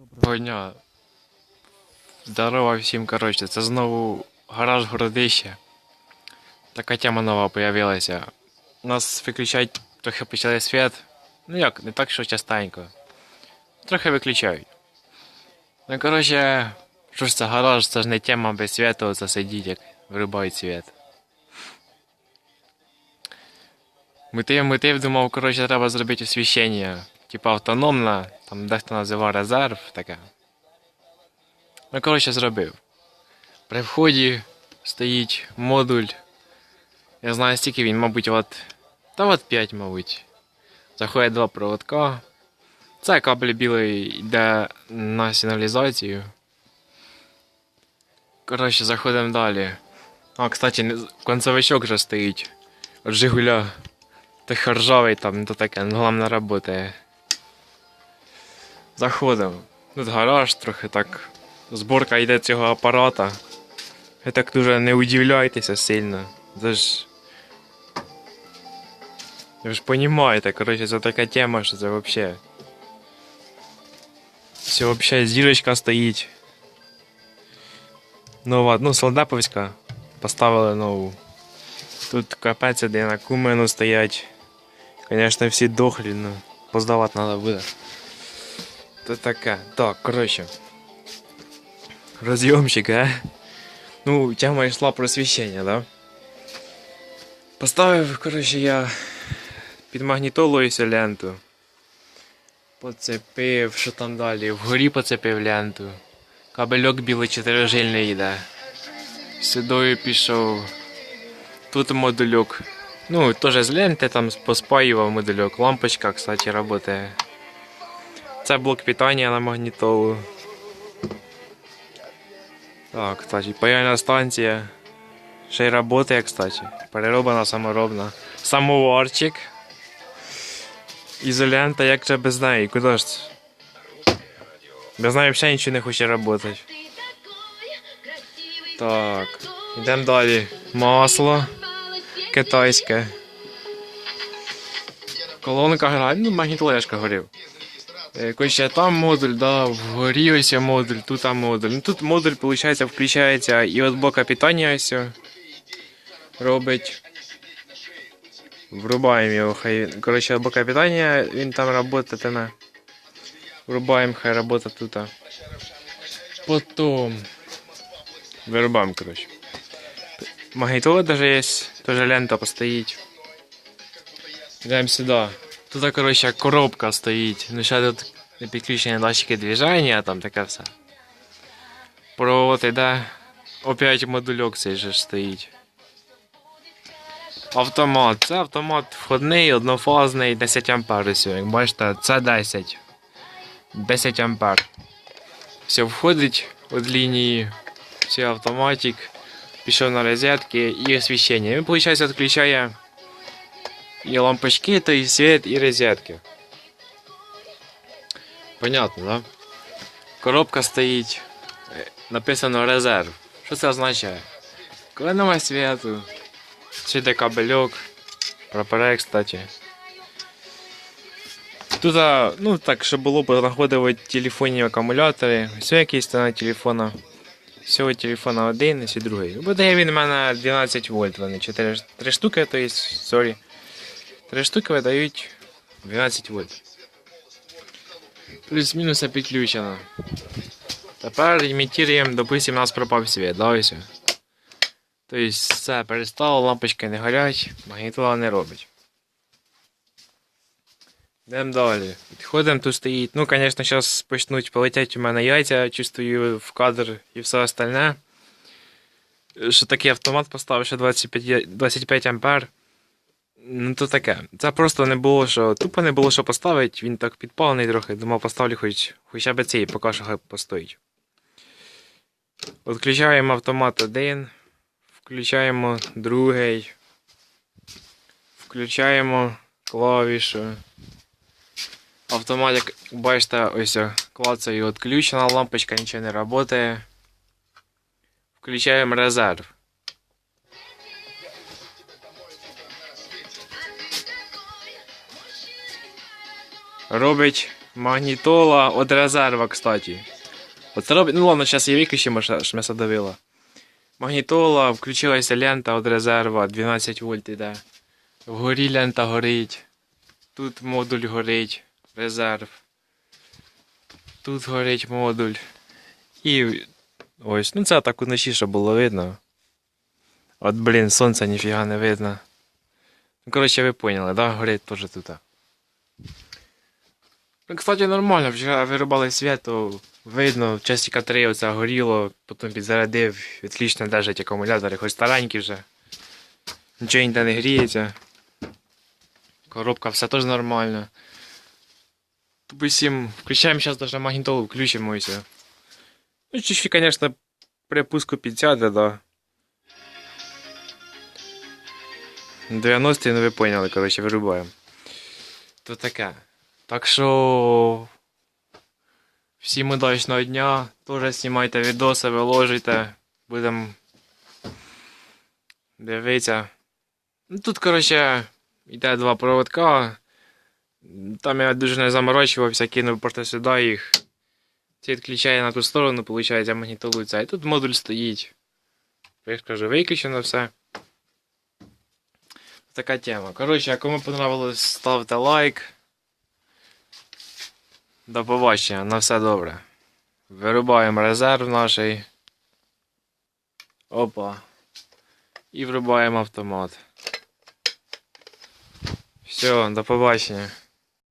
Доброго дня. Здорово всім, коротше, це знову гараж городище. Така тема нова появилася. У нас виключають трохи почали світ. Ну як, не так, що частенько. Трохи виключають. Ну, коротше, що ж це гараж, це ж не тема без світу, це сидіть, як вирубають світ. Мотив, мотив думав, коротше, треба зробити освіщення. Типа автономне, там дехто називав резерв таке. Ну, коротше, зробив. При вході стоїть модуль. Я знаю, стільки він, мабуть, от. Та от 5, мабуть. Заходять два проводка. Це кабель білий йде на сигналізацію. Коротше, заходимо далі. А, кстати, концевичок вже стоїть. От Жигуля. Та ржавий там, то таке, ну головне работає. Заходимо. Тут гараж трохи так. Зборка йде цього апарата. Ви так дуже не удивляйтеся сильно. Це ж. Ви ж понімаєте, коротше, це така тема, що це вообще. Все вообще зірочка стоїть. Нова, ну, солдаповська. Поставили нову. Тут капець де на кумену стоять. Конечно, всі дохлі, ну. Поздавати треба буде. То таке. Так, коротше. Розйомщик, а? Ну, тема йшла про освіщення, да? Поставив, коротше, я під магнітолою ленту. Поцепив, що там далі? Вгорі поцепив ленту. Кабельок білий чотирижильний йде. Сюдою пішов. Тут модульок. Ну, теж з ленти там поспаював модульок. Лампочка, кстати, работає. Це блок питання на магнітолу. Так, кстати, паяльна станція. Ще й працює, кстати. Перероблена саморобна. Самоварчик. Ізолента, як же без неї? Куди ж? це? Без неї взагалі нічого не хоче працювати. Так, йдемо далі. Масло китайське. Колонка грає, ну магнітлешка горів. Е, Короче, там модуль, да, вгорі ось модуль, тут там модуль. Ну тут модуль, виходить, включається і от блока питання ось робить. Врубаємо його, хай. Короче, от блока питання, він там работатиме. Врубаємо, хай робота тут. Потом. Вирубаємо, короче. Магнітола даже є, теж лента постоїть. Йдемо сюди. Тут, коротше, коробка стоїть. Ну, ще тут підключені датчики движення, там таке все. Провод іде. Опять модульок цей же стоїть. Автомат. Це автомат входний, однофазний, 10 ампер ось, Як бачите, це 10. 10 ампер. Все входить від лінії. Все автоматик. Пішов на розетки і освіщення. Він, виходить, відключає і лампочки, то і світ, і розетки. Понятно, да? Коробка стоїть. е, Написано резерв. Що це означає? Коли немає світу, йде кабельок, прапорець, кстати. Тут, ну так, щоб було знаходили телефонні акумулятори, все якісь на телефона. Всього телефона один і другий. Буде він у мене 12 вольт, вони 4 3 штуки, то є, сорі. Три штуки видають 12 вольт. Плюс-мінус підключено. Тепер імітуємо, допустим, у нас пропав світ, да, ось. Тобто все перестало, лампочки не горять, магнітола не робить. Йдемо далі. Підходимо, тут стоїть. Ну, звісно, зараз почнуть полетять у мене яйця, чистую в кадр і все остальне. Що такий автомат поставив, що 25, 25 ампер. Ну, то таке. Це просто не було що. Тупо не було що поставити, він так підпалений трохи. Думав, поставлю хоч, хоча б цей, поки що хай постоїть. Відключаємо автомат один. Включаємо другий. Включаємо клавішу. Автомат, як бачите, ось клацаю відключена, лампочка нічого не працює. Включаємо резерв. Робить Магнітола от резерва, кстати. Оце робить. Ну ладно, зараз я виключимо, що ж м'ясо давило. Магнітола, включилася лента від резерва, 12 вольт іде. Вгорі лента горить. Тут модуль горить, резерв. Тут горить модуль. І ось, ну це так уночі, щоб було видно. От, блін, сонця ніфіга не видно. Ну, коротше, ви поняли, да? Горить теж тут. Ну, кстати, нормально, вчора вирубали то видно, часика 3 оце горіло, потім підзарядив, відлічно держать акумулятори, хоч старенькі вже. Нічого ніде не гріється. Коробка, все теж нормально. Допустим, включаємо зараз даже магнітолу, включимо і все. Ну, чуть-чуть, конечно, при пуску підсяде, да. 90-й, ну ви поняли, коротше, вирубаємо. То таке. Так що. Всім удачного дня. Теж знімайте відоси, виложуйте. Будемо дивитися. Ну, тут, коротше, йде два проводка. Там я дуже не заморочувався, кинув просто сюди їх. Це відключає на ту сторону, виходить, магнітолу ця. І тут модуль стоїть. Я ж кажу, виключено все. Така тема. Коротше, кому понравилось, ставте лайк. До побачення, на все добре. Вирубаємо резерв наш. Опа. І врубаємо автомат. Все, до побачення.